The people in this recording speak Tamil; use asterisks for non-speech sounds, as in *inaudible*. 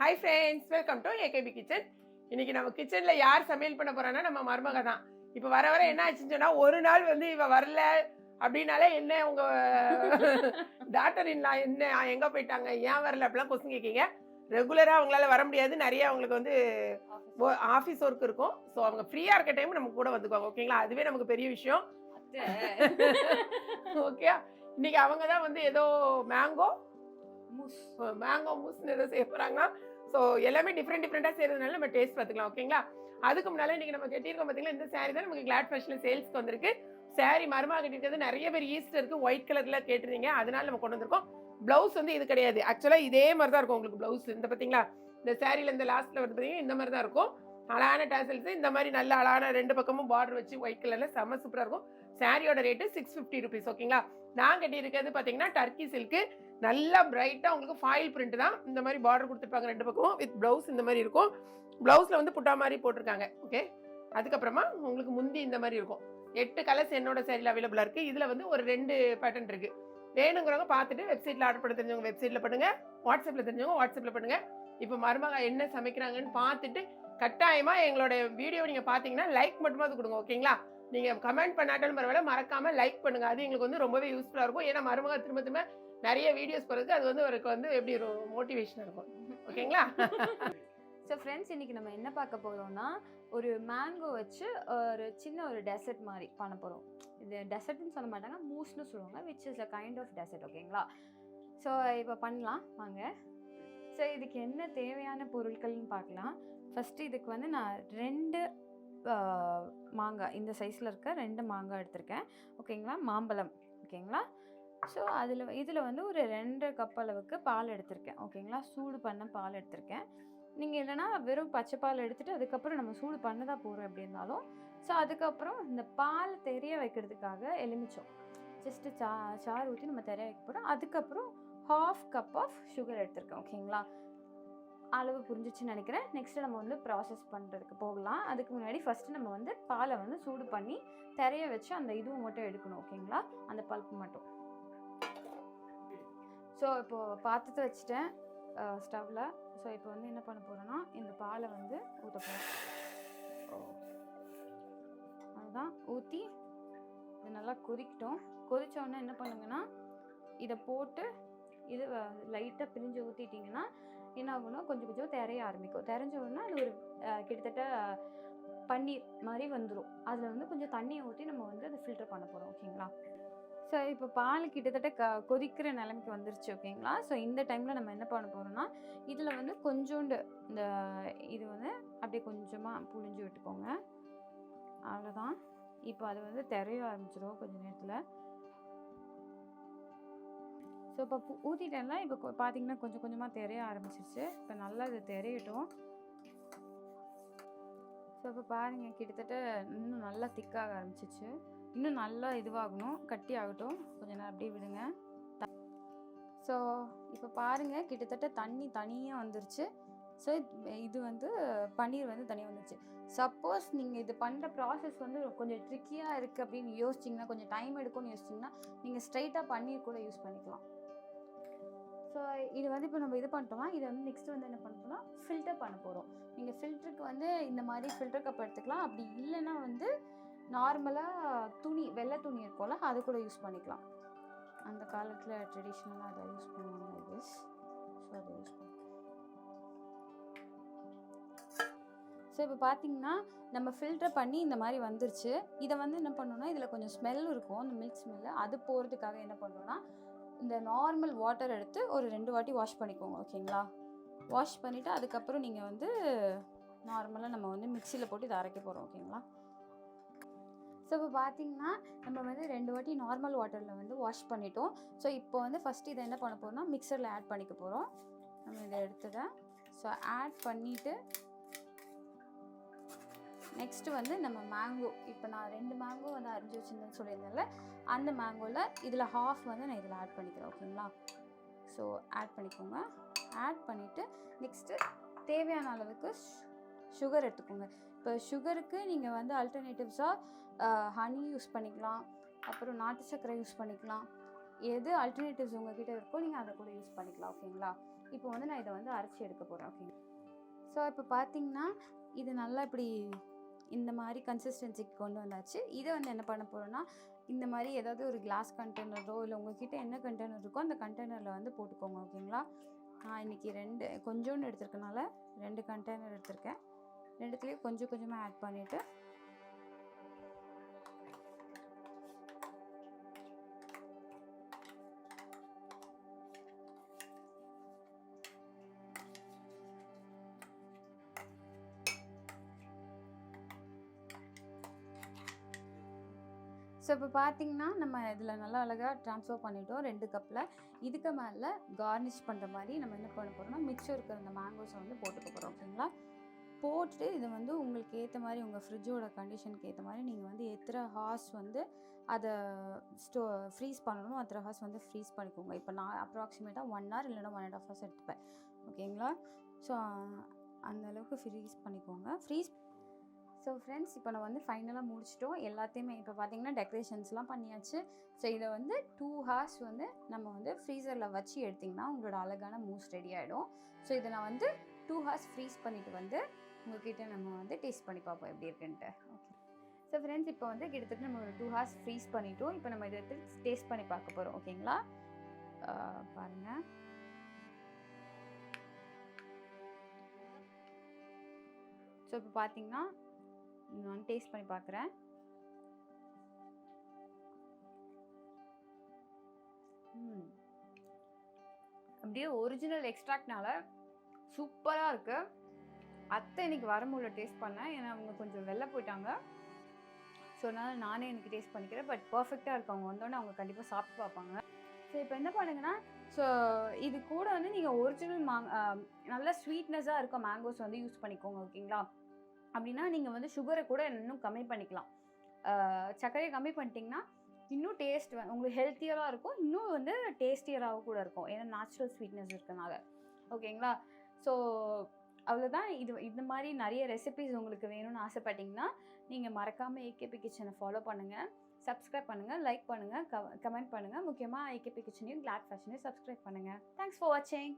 Hi friends welcome to AKP kitchen இன்னைக்கு நம்ம கிச்சன்ல யார் சமையல் பண்ண போறான்னா நம்ம மருமக தான். இப்போ வர வர என்ன ஆச்சுன்னு சொன்னா ஒரு நாள் வந்து இவ வரல அப்படின்னாலே என்ன உங்க *laughs* டாக்டர் என்ன என்ன எங்க போயிட்டாங்க ஏன் வரல அப்படிலாம் கொஸ்டின் கேட்கீங்க. ரெகுலரா அவங்களால வர முடியாது. நிறைய அவங்களுக்கு வந்து ஆஃபீஸ் ஒர்க் இருக்கும். ஸோ அவங்க ஃப்ரீயா இருக்க டைம் நம்ம கூட வந்துக்குவாங்க. ஓகேங்களா அதுவே நமக்கு பெரிய விஷயம். ஓகே *laughs* இன்னைக்கு அவங்க தான் வந்து ஏதோ மேங்கோ மேங்கோ மூஸ்னு எதை செய்ய போகிறாங்கன்னா ஸோ எல்லாமே டிஃப்ரெண்ட் டிஃப்ரெண்டாக செய்யறதுனால நம்ம டேஸ்ட் பார்த்துக்கலாம் ஓகேங்களா அதுக்கு முன்னால் இன்றைக்கி நம்ம கட்டியிருக்கோம் பார்த்தீங்களா இந்த saree தான் நமக்கு கிளாட் ஃபேஷனில் சேல்ஸ்க்கு வந்திருக்கு. Saree மரமாக கட்டிருக்கிறது நிறைய பேர் ஈஸ்டருக்கு ஒயிட் கலரில் கேட்டிருந்தீங்க அதனால நம்ம கொண்டு வந்திருக்கோம். ப்ளவுஸ் வந்து இது கிடையாது. ஆக்சுவலாக இதே மாதிரி தான் இருக்கும் உங்களுக்கு ப்ளவுஸ் இந்த பார்த்தீங்களா இந்த சாரியில் இந்த லாஸ்ட்டில் வந்து பார்த்தீங்கன்னா இந்த மாதிரி தான் இருக்கும். அழகான டேசல்ஸ் இந்த மாதிரி நல்ல அழகான ரெண்டு பக்கமும் பார்டர் வச்சு ஒயிட் கலரில் செம்ம சூப்பராக இருக்கும். சாரியோட ரேட்டு சிக்ஸ் ஃபிஃப்டி ருபீஸ் ஓகேங்களா நான் கட்டியிருக்கிறது பார்த்தீங்கன்னா டர்க்கி சில்க்கு நல்லா பிரைட்டாக உங்களுக்கு ஃபாயில் பிரிண்ட் தான். இந்த மாதிரி பார்டர் கொடுத்துருப்பாங்க ரெண்டு பக்கமும் வித் ப்ளவுஸ் இந்த மாதிரி இருக்கும். ப்ளவுஸில் வந்து புட்டா மாதிரி போட்டிருக்காங்க ஓகே அதுக்கப்புறமா உங்களுக்கு முந்தி இந்த மாதிரி இருக்கும். எட்டு கலர்ஸ் என்னோட சேரீல அவைலபிளாக இருக்குது இதில் வந்து ஒரு ரெண்டு பேட்டர்ன் இருக்குது வேணுங்கிறவங்க பார்த்துட்டு வெப்சைட்டில் ஆர்டர் பண்ண தெரிஞ்சவங்க வெப்சைட்டில் பண்ணுங்கள் வாட்ஸ்அப்பில் தெரிஞ்சவங்க வாட்ஸ்அப்பில் பண்ணுங்கள் இப்போ மருமகா என்ன சமைக்கிறாங்கன்னு பார்த்துட்டு கட்டாயமாக எங்களோட வீடியோ நீங்கள் பார்த்தீங்கன்னா லைக் மட்டுமாவது கொடுங்க ஓகேங்களா நீங்கள் கமெண்ட் பண்ணாட்டாலும் பரவாயில்ல மறக்காமல் லைக் பண்ணுங்க. அது எங்களுக்கு வந்து ரொம்பவே யூஸ்ஃபுல்லாக இருக்கும். ஏன்னா மருமக திரும்ப திரும்ப நிறைய வீடியோஸ் போகிறதுக்கு அது வந்து அவருக்கு வந்து எப்படி ஒரு மோட்டிவேஷனாக இருக்கும். ஓகேங்களா ஸோ ஃப்ரெண்ட்ஸ் இன்னைக்கு நம்ம என்ன பார்க்க போகிறோம்னா ஒரு மேங்கோ வச்சு ஒரு சின்ன ஒரு டெசர்ட் மாதிரி பண்ண போகிறோம் இது டெசர்ட்னு சொல்ல மாட்டாங்க மூஸ்னு சொல்லுவாங்க which is a kind of dessert ஓகேங்களா ஸோ இப்போ பண்ணலாம் வாங்க. ஸோ இதுக்கு என்ன தேவையான பொருட்கள்னு பார்க்கலாம். ஃபஸ்ட்டு இதுக்கு வந்து நான் ரெண்டு மாங்காய் இந்த சைஸில் இருக்க ரெண்டு மாங்காய் எடுத்திருக்கேன். ஓகேங்களா? மாம்பழம். ஓகேங்களா? ஸோ அதில் இதில் வந்து ஒரு ரெண்டு கப் அளவுக்கு பால் எடுத்திருக்கேன். ஓகேங்களா? சூடு பண்ண பால் எடுத்திருக்கேன். நீங்கள் இல்லைனா வெறும் பச்சை பால் எடுத்துகிட்டு அதுக்கப்புறம் நம்ம சூடு பண்ண தான் போகிறோம் எப்படி இருந்தாலும். ஸோ அதுக்கப்புறம் இந்த பால் தெரிய வைக்கிறதுக்காக எலுமிச்சம். ஜஸ்ட்டு சா சாறு ஊற்றி நம்ம தெரிய வைக்க போகிறோம் அதுக்கப்புறம் ஹாஃப் கப் ஆஃப் சுகர் எடுத்திருக்கேன். ஓகேங்களா? அளவு புரிஞ்சிச்சுன்னு நினைக்கிறேன். நெக்ஸ்ட்டு நம்ம வந்து ப்ராசஸ் பண்ணுறதுக்கு போகலாம். அதுக்கு முன்னாடி ஃபஸ்ட்டு நம்ம வந்து பாலை வந்து சூடு பண்ணி திரைய வச்சு அந்த இதுவும் மட்டும் எடுக்கணும் ஓகேங்களா? அந்த பல்ப்பு மட்டும். ஸோ இப்போது பாத்திரத்தை வச்சுட்டேன் ஸ்டவ்வில் ஸோ இப்போ வந்து என்ன பண்ண போகிறேன்னா இந்த பாலை வந்து ஊற்ற அதுதான். ஊற்றி இது நல்லா கொதிக்கிட்டோம். கொதித்தோடனே என்ன பண்ணுங்கன்னா இதை போட்டு இது லைட்டாக பிரிஞ்சு ஊற்றிட்டிங்கன்னா என்ன ஆகும்னா கொஞ்சம் கொஞ்சம் திரைய ஆரம்பிக்கும். தெரிஞ்ச அது ஒரு கிட்டத்தட்ட பன்னீர் மாதிரி வந்துடும் அதில் வந்து கொஞ்சம் தண்ணியை ஊற்றி நம்ம வந்து அதை ஃபில்டர் பண்ண போகிறோம் ஓகேங்களா ஸோ இப்போ பால் கிட்டத்தட்ட க கொதிக்கிற நிலைமைக்கு வந்துருச்சு ஓகேங்களா ஸோ இந்த டைமில் நம்ம என்ன பண்ண போகிறோம்னா இதில் வந்து கொஞ்சோண்டு இந்த இது வந்து அப்படியே கொஞ்சமாக புழிஞ்சு விட்டுக்கோங்க. அவ்வளோதான் இப்போ அது வந்து திரைய ஆரம்பிச்சிடும் கொஞ்சம் நேரத்தில். ஸோ இப்போ பு- ஊற்றிட்டேன்னா இப்போ பார்த்தீங்கன்னா கொஞ்சம் கொஞ்சமாக தெரிய ஆரம்பிச்சிருச்சு. இப்போ நல்லா இது தெரியட்டும். ஸோ இப்போ பாருங்கள் கிட்டத்தட்ட இன்னும் நல்லா திக்காக ஆரம்பிச்சிச்சு இன்னும் நல்லா இதுவாகணும். கட்டி ஆகட்டும். கொஞ்சம் நேரம் அப்படியே விடுங்க. ஸோ இப்போ பாருங்கள் கிட்டத்தட்ட தண்ணி தனியாக வந்துருச்சு. ஸோ இது வந்து பன்னீர் வந்து தனியாக வந்துச்சு சப்போஸ் நீங்கள் இது பண்ணுற ப்ராசஸ் வந்து கொஞ்சம் ட்ரிக்கியாக இருக்குது அப்படின்னு யோசிச்சிங்கன்னா கொஞ்சம் டைம் எடுக்கும்னு யோசிச்சிங்கன்னா நீங்கள் ஸ்ட்ரைட்டாக பன்னீர் கூட யூஸ் பண்ணிக்கலாம். ஸோ இது வந்து இப்போ நம்ம இது பண்ணிட்டோமா? இதை வந்து நெக்ஸ்ட் வந்து என்ன பண்ண ஃபில்டர் பண்ண போகிறோம் நீங்கள் ஃபில்டருக்கு வந்து இந்த மாதிரி ஃபில்டர் கப் எடுத்துக்கலாம். அப்படி இல்லைன்னா வந்து நார்மலாக துணி வெள்ளை துணி இருக்கும்ல அது கூட யூஸ் பண்ணிக்கலாம். அந்த காலத்தில் ட்ரெடிஷ்னலாக அதை யூஸ் பண்ணுவாங்க ஐ ஸோ அதை யூஸ் பண்ணுவோம் ஸோ இப்போ பார்த்தீங்கன்னா நம்ம ஃபில்டர் பண்ணி இந்த மாதிரி வந்துருச்சு. இதை வந்து என்ன பண்ணோம்னா இதில் கொஞ்சம் ஸ்மெல் இருக்கும். அந்த மில்க் ஸ்மெல்லு அது போகிறதுக்காக என்ன பண்ணோம்னா இந்த நார்மல் வாட்டர் எடுத்து ஒரு ரெண்டு வாட்டி வாஷ் பண்ணிக்கோங்க ஓகேங்களா வாஷ் பண்ணிவிட்டு அதுக்கப்புறம் நீங்கள் வந்து நார்மலாக நம்ம வந்து மிக்சியில் போட்டு இதை அரைக்க போகிறோம் ஓகேங்களா ஸோ இப்போ பார்த்தீங்கன்னா நம்ம வந்து ரெண்டு வாட்டி நார்மல் வாட்டரில் வந்து வாஷ் பண்ணிட்டோம். ஸோ இப்போ வந்து ஃபஸ்ட்டு இதை என்ன பண்ண போகிறோம்னா மிக்சரில் ஆட் பண்ணிக்க போகிறோம் நம்ம இதை எடுத்துட்டேன் ஸோ ஆட் பண்ணிவிட்டு நெக்ஸ்ட்டு வந்து நம்ம மேங்கோ இப்போ நான் ரெண்டு மேங்கோ வந்து அரிஞ்சு வச்சுருந்தேன்னு சொல்லியிருந்தேன்ல அந்த மேங்கோவில் இதில் ஹாஃப் வந்து நான் இதில் ஆட் பண்ணிக்கிறேன் ஓகேங்களா ஸோ ஆட் பண்ணிக்கோங்க. ஆட் பண்ணிவிட்டு நெக்ஸ்ட்டு தேவையான அளவுக்கு சுகர் எடுத்துக்கோங்க. இப்போ சுகருக்கு நீங்கள் வந்து அல்டர்னேட்டிவ்ஸாக ஹனி யூஸ் பண்ணிக்கலாம். அப்புறம் நாட்டு சர்க்கரை யூஸ் பண்ணிக்கலாம். எது அல்டர்னேட்டிவ்ஸ் உங்ககிட்ட இருக்கோ நீங்கள் அதை கூட யூஸ் பண்ணிக்கலாம் ஓகேங்களா இப்போ வந்து நான் இதை வந்து அரைச்சி எடுக்க போகிறேன் ஓகே ஸோ இப்போ பார்த்தீங்கன்னா இது நல்லா இப்படி இந்த மாதிரி கன்சிஸ்டன்சிக்கு கொண்டு வந்தாச்சு. இதை வந்து என்ன பண்ண போகிறோன்னா இந்த மாதிரி ஏதாவது ஒரு கிளாஸ் கண்டெய்னரோ இல்லை உங்ககிட்ட என்ன கண்டெய்னர் இருக்கோ அந்த கண்டெய்னரில் வந்து போட்டுக்கோங்க ஓகேங்களா? நான் இன்றைக்கி ரெண்டு கொஞ்சோண்டு எடுத்திருக்கனால ரெண்டு கண்டெய்னர் எடுத்திருக்கேன். ரெண்டுத்துலேயும் கொஞ்சம் கொஞ்சமாக ஆட் பண்ணிவிட்டு ஸோ இப்போ பார்த்தீங்கன்னா நம்ம இதில் நல்லா அழகாக ட்ரான்ஸ்ஃபர் பண்ணிட்டோம். ரெண்டு கப்பில் இதுக்கு மேலே கார்னிஷ் பண்ணுற மாதிரி நம்ம என்ன பண்ண போகிறோம்னா மிச்சம் இருக்கிற அந்த மேங்கோஸை வந்து போட்டுக்க போகிறோம் ஓகேங்களா? போட்டுட்டு இதை வந்து உங்களுக்கு ஏற்ற மாதிரி உங்கள் ஃப்ரிட்ஜோட கண்டிஷனுக்கு ஏற்ற மாதிரி நீங்கள் வந்து எத்தனை ஹார்ஸ் வந்து அதை ஸ்டோ ஃப்ரீஸ் பண்ணணும் அத்தனை ஹார்ஸ் வந்து ஃப்ரீஸ் பண்ணிக்கோங்க. இப்போ நான் அப்ராக்சிமேட்டாக ஒன் ஹவர் இல்லைன்னா ஒன் அண்ட் ஆஃப் ஹவர்ஸ் எடுத்துப்பேன் ஓகேங்களா? ஸோ அந்த அளவுக்கு ஃப்ரீஸ் பண்ணிக்கோங்க. ஃப்ரீஸ் ஸோ ஃப்ரெண்ட்ஸ் இப்போ நம்ம வந்து ஃபைனலாக முடிச்சிட்டோம். எல்லாத்தையுமே இப்போ பார்த்தீங்கன்னா டெக்கரேஷன்ஸ்லாம் பண்ணியாச்சு. ஸோ இதை வந்து டூ ஹார்ஸ் வந்து நம்ம வந்து ஃப்ரீசரில் வச்சு எடுத்திங்கன்னா உங்களோட அழகான மூஸ் ரெடி ஆகிடும் ஸோ இதை நான் வந்து டூ ஹார்ஸ் ஃப்ரீஸ் பண்ணிவிட்டு வந்து உங்கள்கிட்ட நம்ம வந்து டேஸ்ட் பண்ணி பார்ப்போம் எப்படி இருக்குன்ட்டு. ஓகே ஸோ ஃப்ரெண்ட்ஸ் இப்போ வந்து கிட்டத்தட்ட நம்ம ஒரு டூ ஹார்ஸ் ஃப்ரீஸ் பண்ணிட்டோம். இப்போ நம்ம இதை எடுத்து டேஸ்ட் பண்ணி பார்க்க போகிறோம் ஓகேங்களா பாருங்கள் ஸோ இப்போ பார்த்தீங்கன்னா நான் டேஸ்ட் பண்ணி பார்க்குறேன் ம். அப்படியே ஒரிஜினல் எக்ஸ்ட்ராக்ட்னால சூப்பராக இருக்குது அத்தை இன்னைக்கு வரமுள்ள டேஸ்ட் பண்ணேன் ஏன்னா அவங்க கொஞ்சம் வெளில போயிட்டாங்க. ஸோ அதனால் நானே எனக்கு டேஸ்ட் பண்ணிக்கிறேன். பட் பர்ஃபெக்டாக இருக்கு. அவங்க வந்தோடனே அவங்க கண்டிப்பாக சாப்பிட்டு பார்ப்பாங்க. ஸோ இப்போ என்ன பண்ணுங்கன்னா ஸோ இது கூட வந்து நீங்கள் ஒரிஜினல் மாங் நல்ல ஸ்வீட்னஸாக இருக்க மேங்கோஸ் வந்து யூஸ் பண்ணிக்கோங்க ஓகேங்களா அப்படின்னா நீங்கள் வந்து சுகரை கூட இன்னும் கம்மி பண்ணிக்கலாம். சர்க்கரையை கம்மி பண்ணிட்டீங்கன்னா இன்னும் டேஸ்ட் உங்களுக்கு ஹெல்த்தியராக இருக்கும். இன்னும் வந்து டேஸ்டியராகவும் கூட இருக்கும். ஏன்னா நேச்சுரல் ஸ்வீட்னஸ் இருக்கனால. ஓகேங்களா ஸோ அவ்வளோதான் இது இந்த மாதிரி நிறைய ரெசிபிஸ் உங்களுக்கு வேணும்னு ஆசைப்பட்டீங்கன்னா நீங்கள் மறக்காமல் ஏகேபி கிச்சனை ஃபாலோ பண்ணுங்கள் சப்ஸ்கிரைப் பண்ணுங்கள் லைக் பண்ணுங்கள் கமெண்ட் பண்ணுங்கள் முக்கியமாக ஏகேபி கிச்சனையும் கிளாட் ஃபேஷனையும் சப்ஸ்கிரைப் பண்ணுங்கள் தேங்க்ஸ் ஃபார் வாட்சிங்